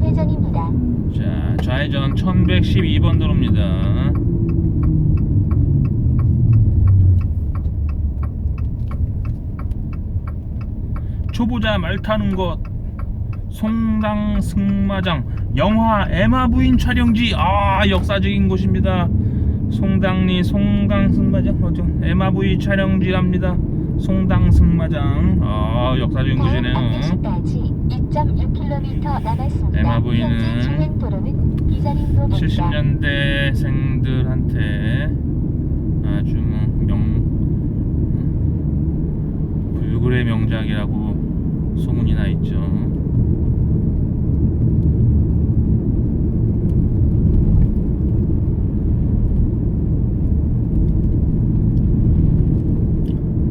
회전입니다. 자, 좌회전 1112번 도로입니다. 초보자 말 타는 곳 송당 승마장 영화 에마 부인 촬영지 아 역사적인 곳입니다. 송당리 송강 승마장 어죠 에마 부인 촬영지랍니다. 송당 승마장 아 역사적인 곳이네요. 안내시까지 2.6km 남았습니다. 에마 부인은 현재 주행 도로는 기사림도입니다. 70년대 생들한테 아주 뭐 명, 음, 불굴의 명작이라고 소문이 나 있죠.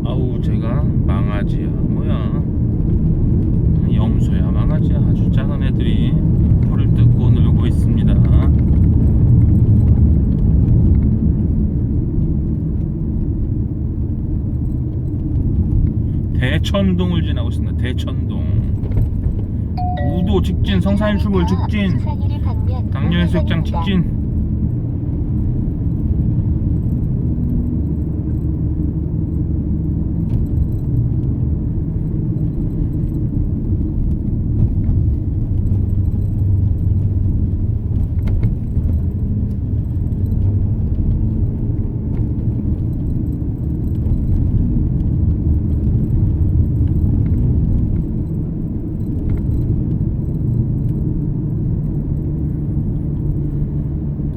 아우 제가 망아지야 뭐야 염소야 망아지야 아주 작은 애들이 풀을 뜯고 놀고 있습니다. 대천동을 지나고 있습니다. 대천동. 우도 직진, 성산일 출몰 직진, 수산일이 방면 당뇨해수욕장. 직진.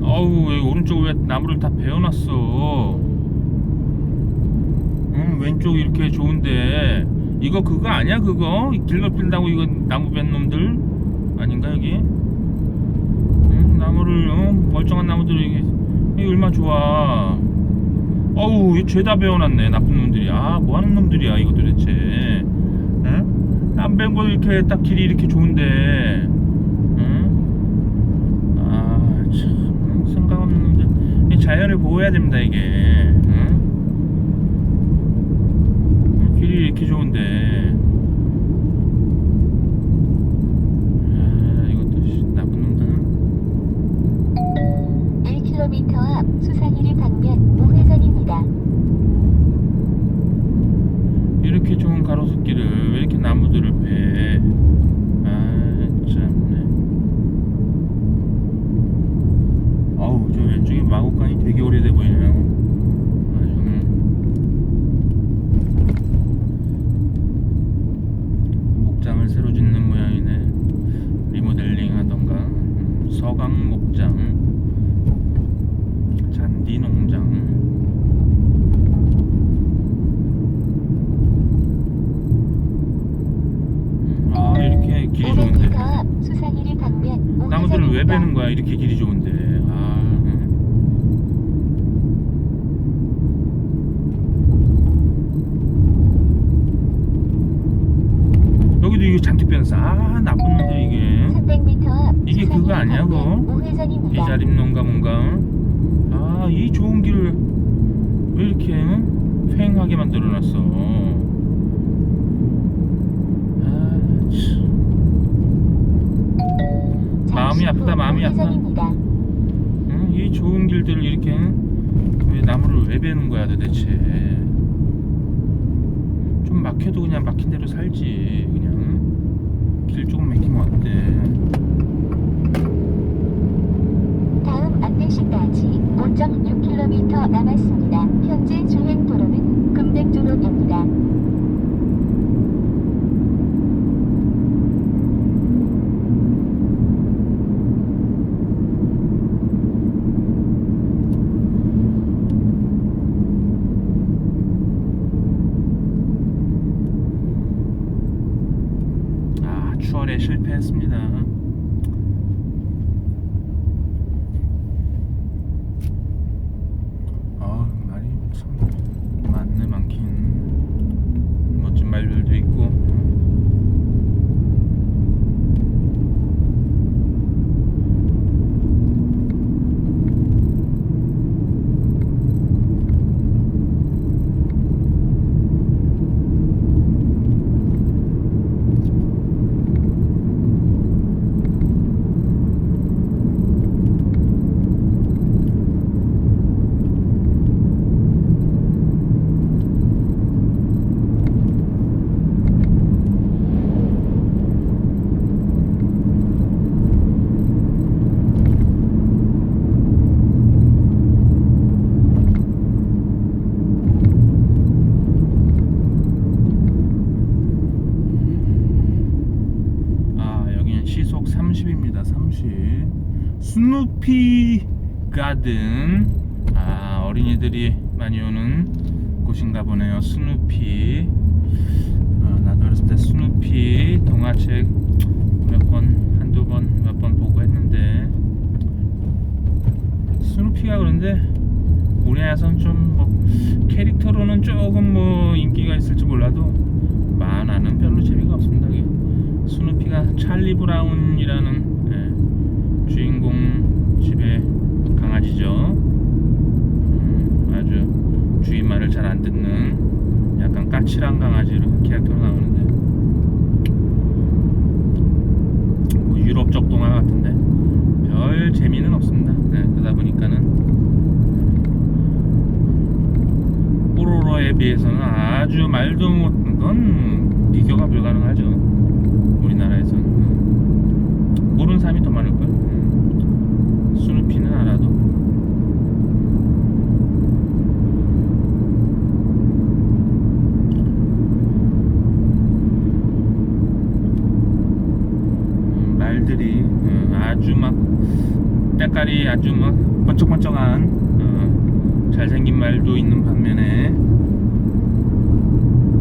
어우 여기 오른쪽 왜 나무를 다 베어놨어. 응 왼쪽 이렇게 좋은데. 이거 그거 아니야 그거? 길러 필다고 이거 나무 벤 놈들? 아닌가 여기? 응 나무를 어? 멀쩡한 나무들 이게 이게 얼마 좋아. 어우 이 죄다 베어놨네 나쁜 놈들이. 아 뭐하는 놈들이야 이거 도대체. 응? 안벤거 이렇게 딱 길이 이렇게 좋은데 응? 아, 참, 응? 생각 없는 놈들. 이 자연을 보호해야 됩니다, 이게. 응? 응, 길이 이렇게 좋은데. 아, 이것도 씨, 나쁜 놈들. 1km 앞 수산일이 방면 우회전입니다. 이렇게 좋은 가로수길을 왜 이렇게 나무들을 패? 아, 참네. 아우, 저 왼쪽에 마곡간이 되게 오래돼 보이네요. 아주. 목장을 새로 짓는 모양이네. 리모델링 하던가. 음, 서강 목장. 잔디 농장. 아 이렇게 길이 500m 좋은데 앞 수산일이 방면 나무들을 왜 우회전입니다. 베는 거야 이렇게 길이 좋은데 아 응? 여기도 아 나쁜 놈들 이게 300m 앞 이게 그거 수산일이 아니야, 방면 그거? 우회전입니다. 이자림 농가 뭔가 아 이 좋은 길을 왜 이렇게 응? 휑하게 만들어놨어 아 참. 마음이 아프다, 마음이. 우회전입니다. 응? 이 좋은 길들을 이렇게 응? 왜 나무를 왜 베는 거야 도대체 좀 막혀도 그냥 막힌 대로 살지 그냥 길 조금 막히면 어때 다음 안내시까지 5.6km 남았습니다. 현재 주행 도로는 금백도로입니다. 아 추월에 실패했습니다 아 말이 참 많네 많긴 멋진 말들도 있고 30입니다. 30. 스누피 가든. 아, 어린이들이 많이 오는 보네요. 스누피. 아, 나도 어렸을 때 스누피 동화책 몇 번, 한두 번, 몇 번 보고 했는데. 스누피가 그런데 우리나라에서는 좀뭐 캐릭터로는 조금 뭐 인기가 있을지 몰라도 만화는 별로 재미가 없습니다. 스누피가 찰리 브라운이라는 예, 주인공 집의 강아지죠. 음, 아주 주인 말을 잘 안 듣는 약간 까칠한 강아지로 캐릭터로 나오는데 뭐 유럽적 동화 같은데 별 재미는 없습니다. 네, 그러다 보니까는 뽀로로에 비해서는 아주 말도 못건 비교가 불가능하죠. 우리나라에서는 음. 모르는 사람이 더 많을 거예요. 음. 스누피는 알아도. 음, 말들이 음, 아주 막 아주 막 번쩍번쩍한 어, 잘생긴 말도 있는 반면에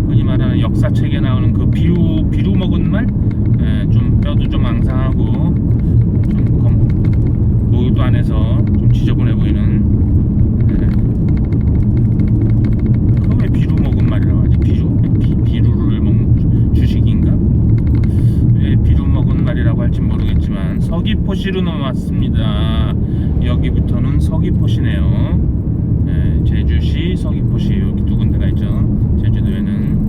흔히 말하는 역사책에 나오는 그 비루 비루 먹은 말, 예, 좀 뼈도 좀 앙상하고 좀 검, 모유도 안에서 좀 지저분해 보이는. 예. 그거 왜 비루 먹은 말이라고 하지? 비루? 비, 비루를 먹는 주- 주식인가? 왜 비루 먹은 말이라고 할지 모르겠지만 서귀포시로 넘어왔습니다. 여기부터는 서귀포시네요. 예, 제주시, 서귀포시 여기 두 군데가 있죠. 제주도에는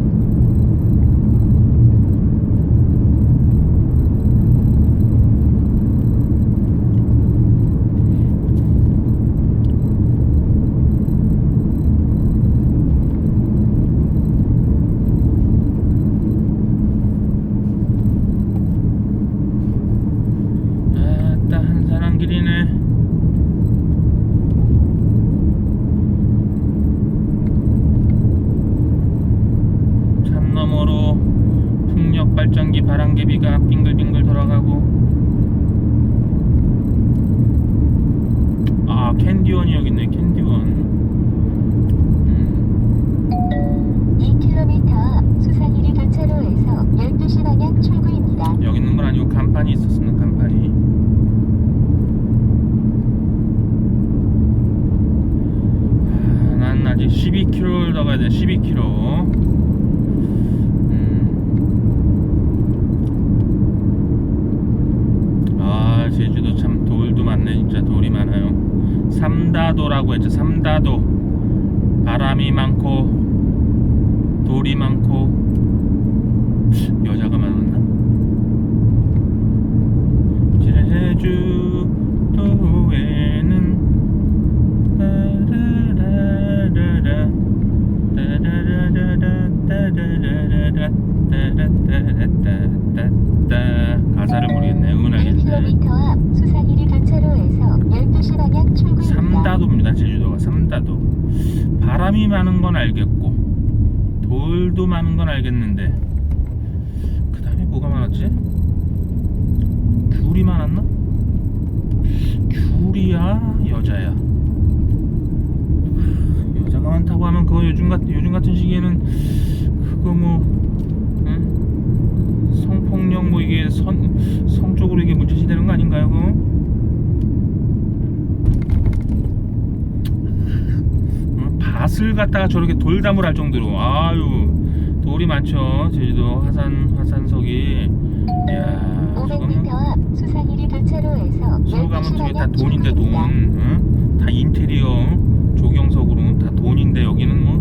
아따 한산한 길이네. 산 너머로 풍력 발전기 바람개비가 빙글빙글 돌아가고 아 캔디원이 여기 있네 캔디원 음, 2km 앞 수산이리 교차로에서 12시 방향 출구입니다. 여기 있는 건 아니고 간판이 있었으나 간판이 아, 난 아직 12km를 더 가야 돼 12km 음. 아 제주도 참 돌도 많네 진짜 돌이 많아요 삼다도라고 했죠. 삼다도. 바람이 많고 돌이 많고. 여자가 많았나? 제주도에는 따라라라라 따라라라라 따라라라라 따라따라 따따따 가사를 모르겠네. 응원하겠네. 1km 앞 수산이리 교차로에서 12시 방향 출구입니다. 삼다도입니다 제주도가. 삼다도. 바람이 많은 건 알겠고 돌도 많은 건 알겠는데 그 다음에 뭐가 많았지? 귤이 많았나? 귤이야? 여자야. 하, 여자가 많다고 하면 그거 요즘 같은 시기에는 그거 뭐 응? 성폭력 뭐 이게 선 성적으로 이게 문제시 되는 거 아닌가요 그거? 어, 갖다가 저렇게 돌담을 할 정도로 아유 돌이 많죠 제주도 화산 화산석이 이야 500m 저거는 앞 수산이리 교차로에서 서울 가면 12시 저게 다 돈인데 돈. 응? 다 인테리어 조경석으로 다 돈인데 여기는 뭐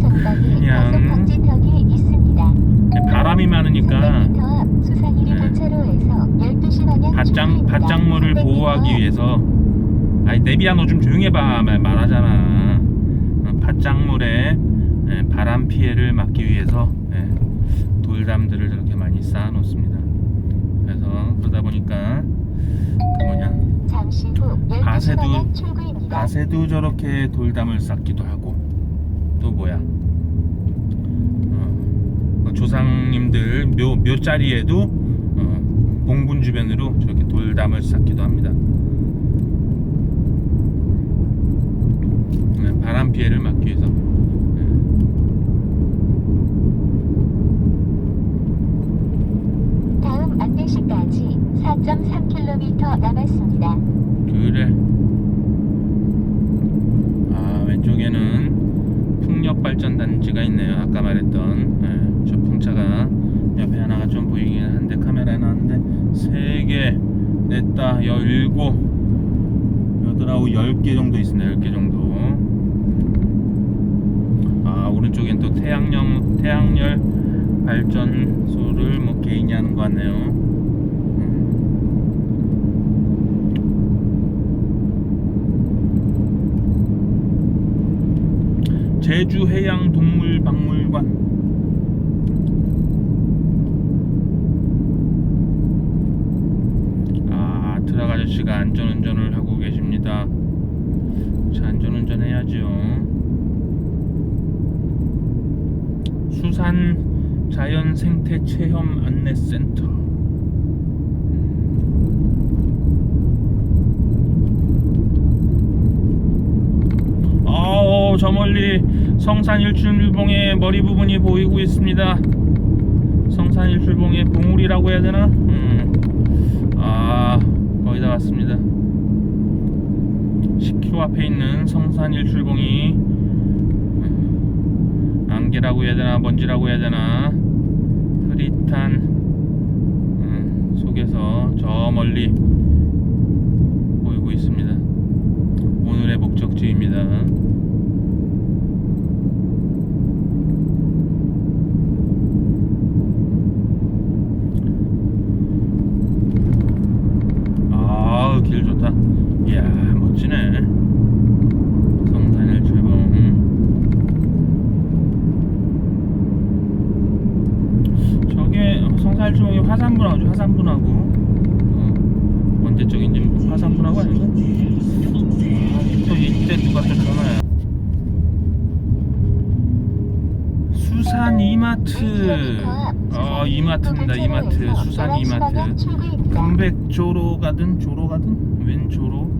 그냥-. 바람이 많으니까 300m 앞 수산이리 네. 교차로에서 12시 방향 밭장 출구입니다. 밭작물을 300m 보호하기 앞 위해서 아니 내비야 너 좀 조용히 해봐 말 말하잖아 어, 밭작물에 예, 바람 피해를 막기 위해서 예, 돌담들을 저렇게 많이 쌓아 놓습니다 그래서 그러다 보니까 그 뭐냐 잠시 후 12시 밭에도- 방향 출구입니다. 밭에도 저렇게 돌담을 쌓기도 하고 또 뭐야 어, 뭐 조상님들 묘 묘자리에도 어, 복 주변으로 저렇게 돌담을 쌓기도 합니다. 네, 바람 피해를 막기 위해서. 네. 다음 안내시까지 4.3km 남았습니다. 그래. 아 왼쪽에는 풍력 발전 단지가 있네요. 아까 말했던 예, 저 풍차가 옆에 하나가 좀 보이긴 한데 카메라에 나왔는데 세 개, 냈다, 열일곱, 여덟 아홉, 열 개 정도 있습니다. 열 개 정도. 아 오른쪽엔 또 태양열 태양열 발전소를 뭐 개인이 하는 것 같네요. 음. 제주 해양 동물 박물관 아 트럭 아저씨가 안전운전을 하고 계십니다 자 안전운전 해야죠 수산 자연생태 체험 안내 센터 아오 저 멀리 성산 일출봉의 머리 부분이 보이고 있습니다. 성산 일출봉의 봉우리라고 해야 되나? 음. 아 거의 다 왔습니다. 10km 앞에 있는 성산 일출봉이 음, 안개라고 해야 되나 먼지라고 해야 되나 흐릿한 음, 속에서 저 멀리 보이고 있습니다. 오늘의 목적지입니다. 아, 길 좋다. 이야, 멋지네. 성산일 출봉. 저게 성산일 출봉이 화산분하고 화산분하고 어, 언제적인지 화산분하고 아닌가? 또 또 전화야. 수산 이마트. 어 이마트입니다. 이마트. 수산 이마트. 금백조로 가든 조로 가든 웬 조로?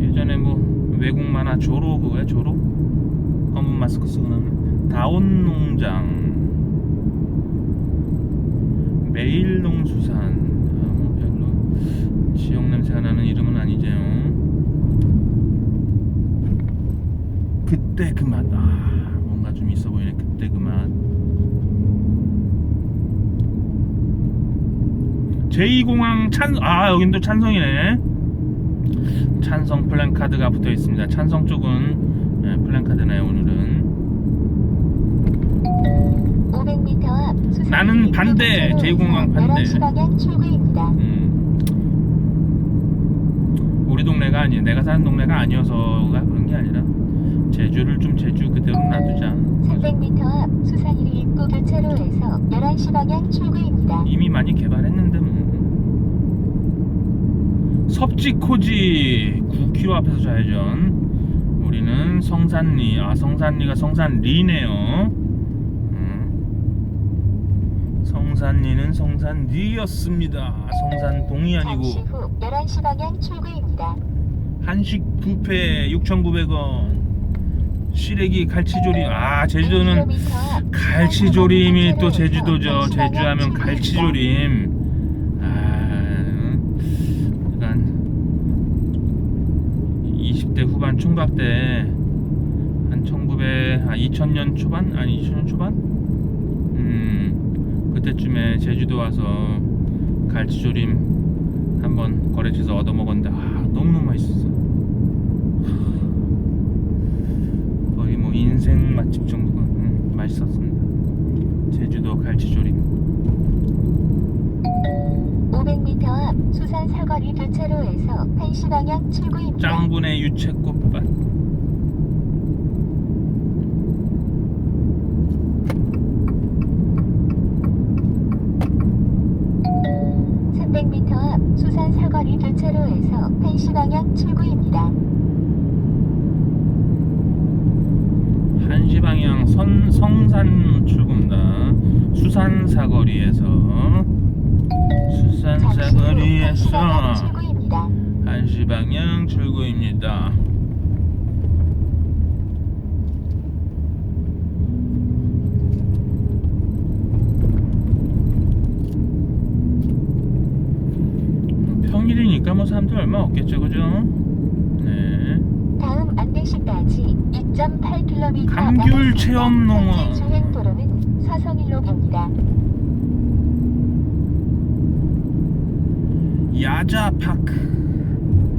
예전에 뭐 외국 만화 조로 그거야 조로? 검은 마스크 쓰고 나오는 다온 농장. 매일 농수산. 아, 뭐 별로 지역 냄새가 나는 이름은 아니죠. 그때 그 맛. 아, 뭔가 좀 있어 보이네. 그때 그 맛. 제2공항 찬, 아, 여긴 또 찬성이네. 찬성 플랜카드가 붙어 있습니다. 찬성 쪽은 예, 플랜카드네요, 오늘은. 500m 앞 수산 나는 반대, 교차로에서 제2공항 반대. 11시 방향 출구입니다. 음. 우리 동네가 아니, 내가 사는 동네가 아니어서가 그런 게 아니라 제주를 좀 제주 그대로 놔두자. 300m 앞 수산일 입구 교차로에서 11시 방향 출구입니다. 이미 많이 개발했는데 뭐. 섭지코지 9km 앞에서 좌회전. 우리는 성산리, 아 성산리가 성산리네요. 음. 성산리는 성산리였습니다. 성산동이 아니고 잠시 후 11시 방향 출구입니다. 한식 뷔페 6,900원. 시래기 갈치조림. 아 제주도는 1km 앞 갈치조림이 또 제주도죠. 11시 방향 제주하면. 갈치조림. 아, 약간 20대 후반 총각 때한 1900, 아 2000년 초반? 아니 2000년 초반? 음, 그때쯤에 제주도 와서 갈치조림 한번 거래처에서 얻어 먹었는데 아 너무너무 맛있었어. 거의 뭐 인 생 맛집 정도가 음, 맛있었습니다. 제주도 갈치조림. 500m 앞 수산 사거리 교차로에서 1시 방향 출구입니다. 짱분의 유채꽃밭. 삼 300m 앞 수산 사거리 교차로에서 1시 방향 출구입니다. 한시 방향 선 성산 출구입니다. 수산 사거리에서. 방향 출구입니다. 1시 방향 출구입니다. 평일이니까 뭐 사람들 얼마 없겠죠, 그죠? 네. 다음 안내시까지 2.8km 감귤 체험 농원. 주행 도로는 서성일로입니다. 야자 파크.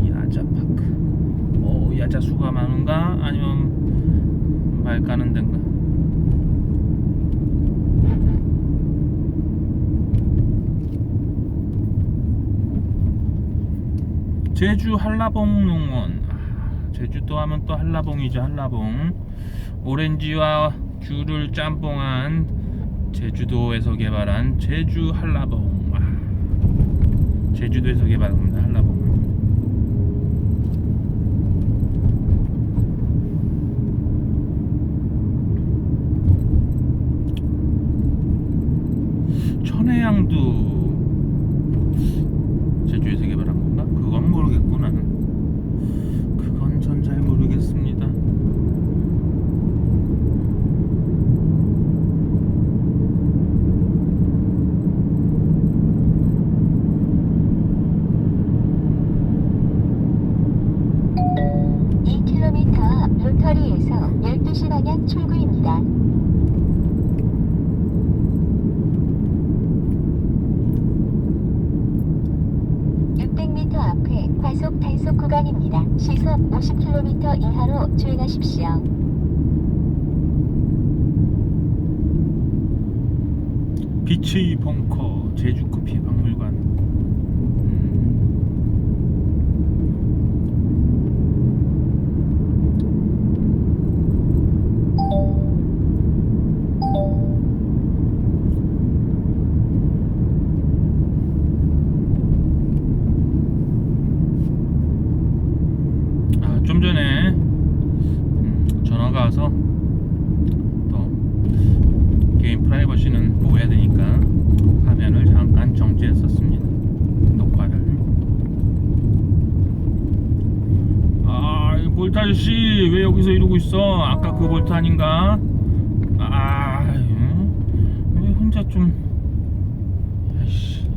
야자 파크. 어, 야자 수가 많은가? 아니면 말 까는 데인가? 제주 한라봉 농원. 아, 제주도 하면 또 한라봉이죠, 한라봉. 오렌지와 귤을 짬뽕한 제주도에서 개발한 제주 한라봉. 아. 제주도에서 개발합니다 한라봉 천혜향도 제주에서 개발한 건가? 그건 모르겠구나 그건 전 잘 모르겠습니다 이 k m 앞 로 터리에서 12시 방향 출구입니다. (600m) 앞에 과속 단속 구간입니다. 시속 50km 이하로 주행하십시오. 비치 벙커 제주 커피 박물관 음. 아, 좀 전에 음, 전화가 와서 또 개인 프라이버시는 보호해야 되니까 화면을 잠깐 정지했었습니다. 녹화를. 아, 이 볼트 아저씨 왜 여기서 이러고 있어? 아까 그 볼트 아닌가? 아, 응? 왜 혼자 좀, 야씨,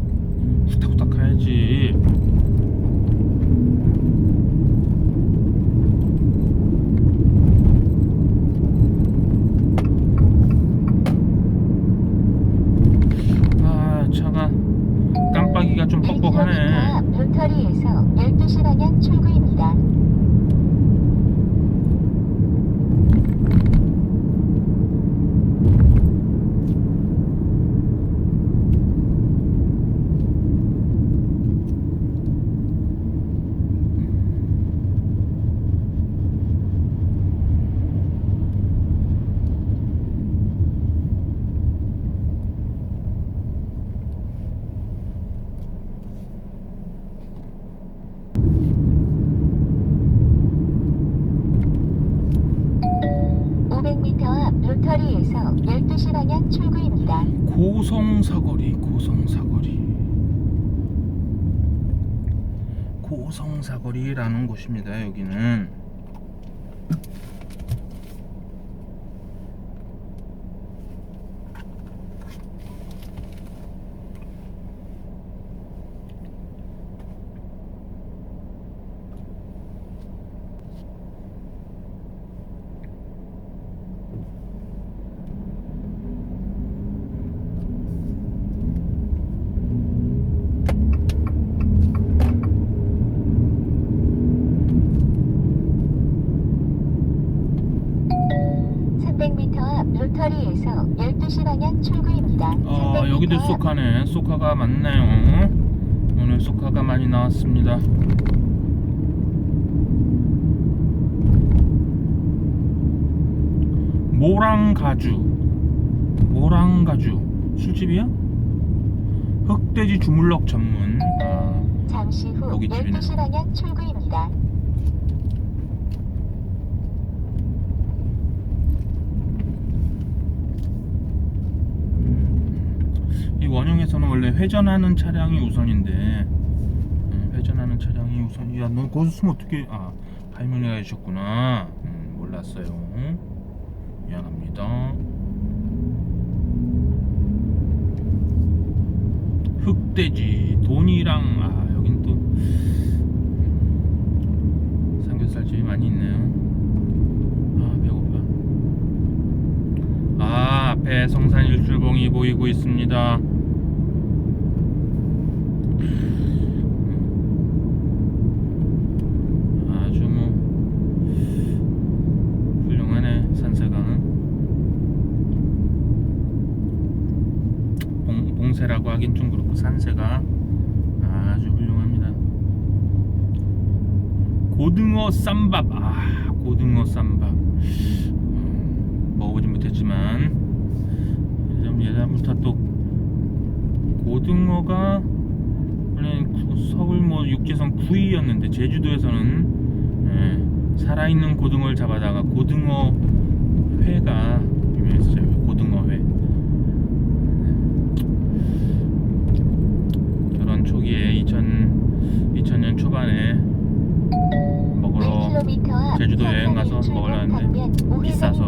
후딱후딱 가야지. 아, 좀 1km 뻑뻑하네. 앞 로터리에서 12시 방향 출구입니다. (500m) 앞 로터리에서 12시 방향 출구입니다. 고성사거리 고성사거리. 고성사거리라는 곳입니다 여기는 (300m) 앞 로터리에서 12시 방향 출구입니다. 어 300m 여기도 앞 소카네 소카가 많네요 오늘 소카가 많이 나왔습니다 모랑가주 모랑가주 술집이야? 흑돼지 주물럭 전문 아, 잠시 후 여기 집이네. 12시 방향 출구입니다. 이 원형에서는 원래 회전하는 차량이 우선인데 회전하는 차량이 우선 야너 거기서 숨 어떻게 아 할머니가 해주셨구나. 음, 몰랐어요. 미안합니다. 흑돼지 돈이랑 아 여긴 또 음, 삼겹살집이 많이 있네요. 아 배고파. 아 앞에 성산 일출봉이 보이고 있습니다 아주 뭐 훌륭하네 산세가 봉, 봉세라고 하긴 좀 그렇고 산세가 아주 훌륭합니다. 고등어 쌈밥. 아 고등어 쌈밥. 음, 먹어보진 못했지만. 좀 예전부터 또 고등어가 서울 뭐 육지선 구이였는데 제주도에서는 예, 살아있는 고등어를 잡아다가 고등어 회가 유명했어요. 고등어 회. 결혼 초기에 2000 2000년 초반에 먹으러 1km 앞 제주도 여행 가서 성산 먹으려 일출봉 하는데 방면 비싸서.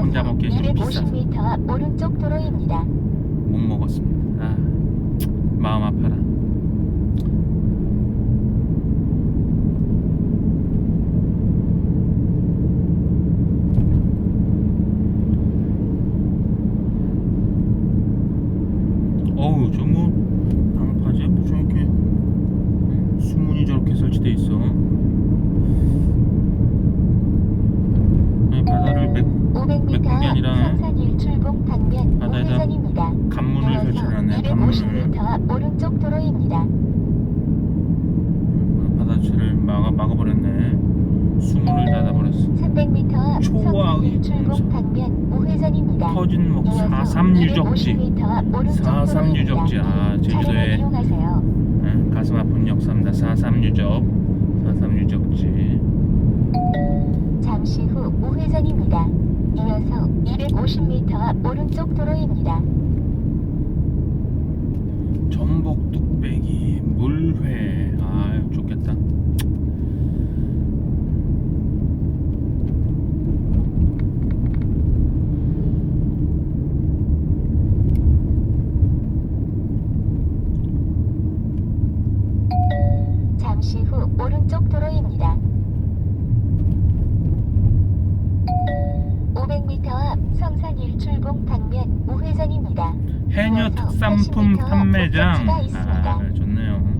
혼자 먹기엔 좀 비싸서. 250m 앞 오른쪽 도로입니다. 못 먹었습니다. 아, 마음 아파라. 어우, 저뭐 방파제 무슨 이렇게 수문이 저렇게 설치돼 있어. 아니, 바다를 몇 500m 게 앞 아니라 성산 일출봉 방면 바다에다 우회전입니다. 간문을 이어서 설치해놨네. 간문을. 250m 앞 오른쪽 도로입니다. 바다체를 막아 막아버렸네. 수문을 닫아버렸어. 300m 앞 초와 성산 일출봉 의문사. 방면 우회전입니다. 터진 목 이어서 4삼 유적지 250m 앞 오른쪽 4삼 도로입니다. 유적지 아 제주도에. 예, 가슴 아픈 역사입니다 4삼 유적 4삼 유적지 잠시 후 우회전입니다. 이어서 250m 앞 오른쪽 도로입니다. 전복 뚝배기 물회 아 좋겠다 잠시 후 오른쪽 도로입니다. 500m 앞 성산 일출봉 방면 우회전입니다. 해녀 이어서 특산품 80m 앞 판매장 목적지가 있습니다. 아 좋네요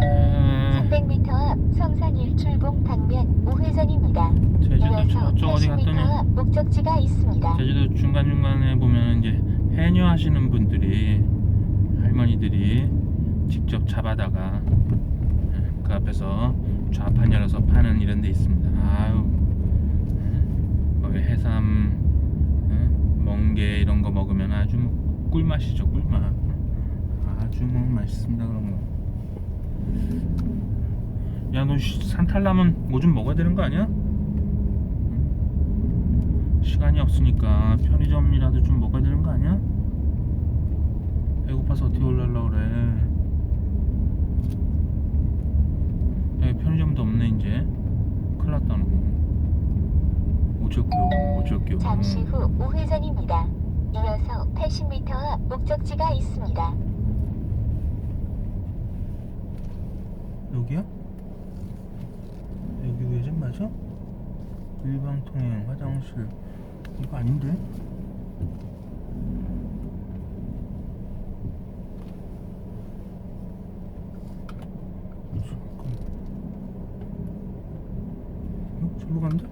아, 300m 앞 성산 일출봉 방면 우회전입니다. 제주도 이어서 저쪽 어디 80m 갔더니 앞 목적지가 있습니다. 제주도 중간중간에 보면 이제 해녀 하시는 분들이 할머니들이 잡아다가 예, 그 앞에서 좌판 열어서 파는 이런 데 있습니다. 아유, 예, 해삼, 예, 멍게 이런 거 먹으면 아주 뭐 꿀맛이죠, 꿀맛. 아주 뭐 맛있습니다, 그런 거. 야, 너 산탈라면 뭐 좀 먹어야 되는 거 아니야? 시간이 없으니까 편의점이라도 좀 먹어야 되는 거 아니야? 배고파서 어떻게 올라려고 그래 여기 편의점도 없네 이제 큰일 났다 너 어쩔게요 어쩔게요 잠시 후 우회전입니다. 이어서 80m 앞 목적지가 있습니다. 여기야? 여기 외전 맞아? 일방통행 화장실 이거 아닌데? 잠깐. 어? 간다?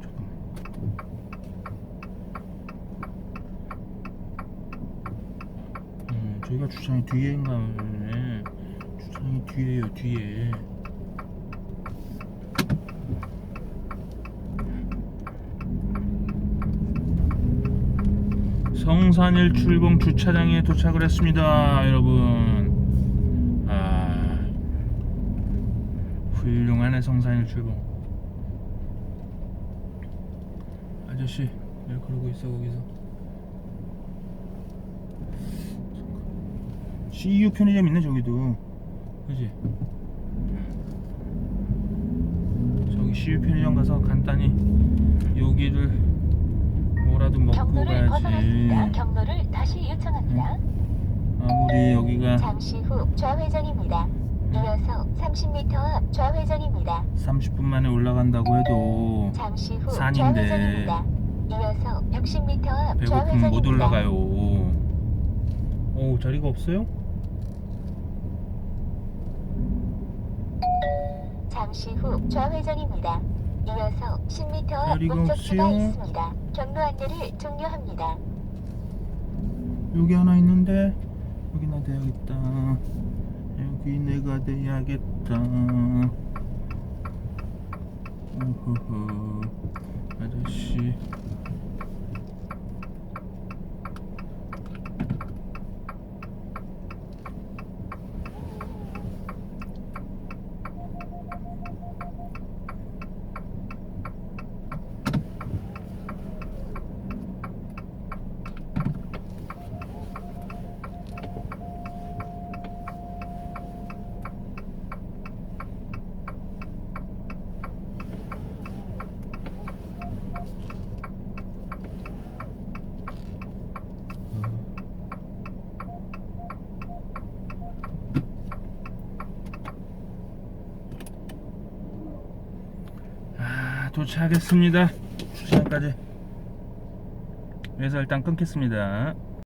잠깐만 음, 저희가 주차장이 뒤에인가 보네 주차장이 뒤에요 뒤에 성산일 출봉 주차장에 도착을 했습니다 여러분 아 훌륭하네 성산일 출봉 아저씨 왜 그러고 있어 거기서 CU 편의점 있네 저기도 그지 저기 CU 편의점 가서 간단히 여기를 뭐라도 먹고 경로를 벗어났습니다. 가야지 경로를 다시 요청합니다. 아무리 여기가 잠시 후 좌회전입니다. 이어서 30m 앞 좌회전입니다. 30분 만에 올라간다고 해도 잠시 후 산인데. 좌회전입니다. 이어서 60m 앞 배고프면 좌회전입니다. 못 올라가요 오 자리가 없어요? 잠시 후 좌회전입니다. 이어서 10m 앞 자리가 목적지가. 있습니다. 경로 안내를 종료합니다. 여기 하나 있는데 여기 나 돼야겠다 여기 내가 돼야겠다 아저씨 아 도착했습니다. 주차장까지. 그래서 일단 끊겠습니다